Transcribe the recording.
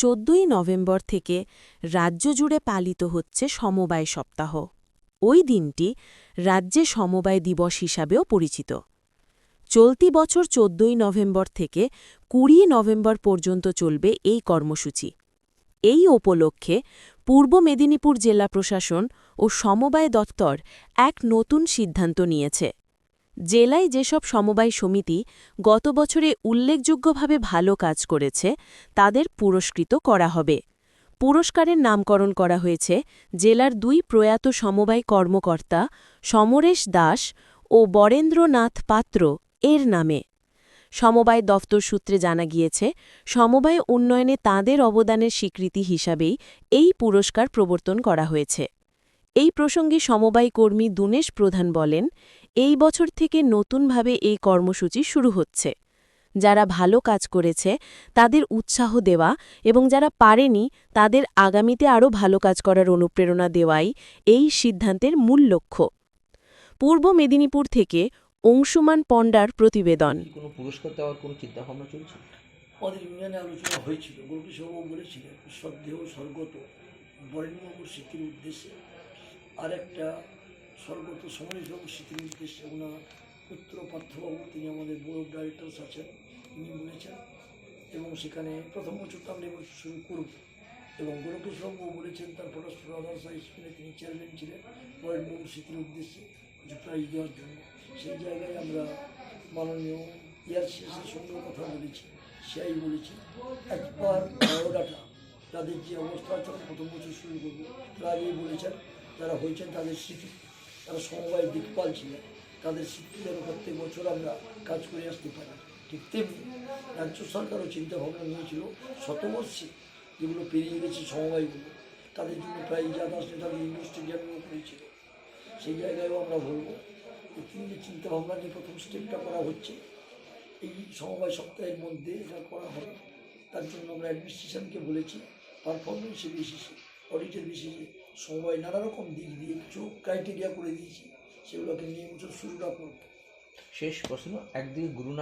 চোদ্দই নভেম্বর থেকে রাজ্য জুড়ে পালিত হচ্ছে সমবায় সপ্তাহ। ওই দিনটি রাজ্যে সমবায় দিবস হিসাবেও পরিচিত। চলতি বছর চোদ্দই নভেম্বর থেকে কুড়ি নভেম্বর পর্যন্ত চলবে এই কর্মসূচি। এই উপলক্ষে পূর্ব মেদিনীপুর জেলা প্রশাসন ও সমবায় দপ্তর এক নতুন সিদ্ধান্ত নিয়েছে। জেলায় যেসব সমবায় সমিতি গত বছরে উল্লেখযোগ্যভাবে ভালো কাজ করেছে, তাদের পুরস্কৃত করা হবে। পুরস্কারের নামকরণ করা হয়েছে জেলার দুই প্রয়াত সমবায় কর্মকর্তা সমরেশ দাস ও বরেন্দ্রনাথ পাত্র এর নামে। সমবায় দফতর সূত্রে জানা গিয়েছে, সমবায় উন্নয়নে তাঁদের অবদানের স্বীকৃতি হিসাবেই এই পুরস্কার প্রবর্তন করা হয়েছে। এই প্রসঙ্গে সমবায় কর্মী দুনেশ প্রধান বলেন এই বছর থেকে নতুনভাবে এই কর্মসূচি শুরু হচ্ছে। যারা ভালো কাজ করেছে তাদের উৎসাহ দেওয়া এবং যারা পারেনি তাদের আগামীতে আরও ভালো কাজ করার অনুপ্রেরণা দেওয়াই এই সিদ্ধান্তের মূল লক্ষ্য। পূর্ব মেদিনীপুর থেকে অংশুমান পণ্ডার প্রতিবেদন। কি কোনো পুরস্কার দেওয়ার কোনো চিন্তা চলছে? আমাদের ইউনিয়নে আলোচনা হয়েছিল গোলকি বলেছিলেন শ্রদ্ধেয় স্বর্গত বরেণ্যবাবুর স্মৃতির উদ্দেশ্যে আর একটা স্বর্গত সমরেশবাবু স্মৃতির উদ্দেশ্যে ওনার পুত্র পার্থবাবু তিনি আমাদের বোর্ড অফ আছেন, তিনি বলেছেন। এবং সেখানে প্রথম আমরা এবার শুরু করব এবং গোলকেশবাবু বলেছেন, তার পরস্পর আদার্স হাই স্কুলে তিনি চেয়ারম্যান ছিলেন। বরেণ্যবাবুর স্মৃতির উদ্দেশ্যে কিছু প্রাইজ দেওয়ার জন্য। সেই জায়গায় আমরা মাননীয় ইয়ারসিএসের সঙ্গে কথা বলেছি, সেই বলেছি, একবার বারোডাটা তাদের যে অবস্থা আছে প্রথম বছর শুরু করব। তারা আগেই বলেছেন যারা হয়েছেন তাদের স্মৃতি। তারা সমবায় দিকপাল ছিলেন তাদের যেন প্রত্যেক বছর আমরা কাজ করে আসতে পারি। ঠিক তেমনি রাজ্য সরকারও চিন্তা ভাবনা নিয়েছিল শতবর্ষে যেগুলো পেরিয়ে গেছে সমবায়গুলো, তাদের জন্য প্রায় যারা আসলে তাদের স্টেডিয়ামেও করেছিল। সেই জায়গায়ও আমরা বলব তিনি যে চিন্তা ভাবনা নিয়ে প্রথম স্টেপটা করা হচ্ছে, এই সমবায় সপ্তাহের মধ্যে এটা করা হবে। তার জন্য আমরা অ্যাডমিনিস্ট্রেশনকে বলেছি পারফরমেন্সের বেসিসে অডিটের বেসিসে সমবায় নানা রকম দিক দিয়ে কিছু ক্রাইটেরিয়া করে দিয়েছি। সেগুলোকে নিয়ে বছর শুরুটা করব। শেষ প্রশ্ন একদিকে গুরু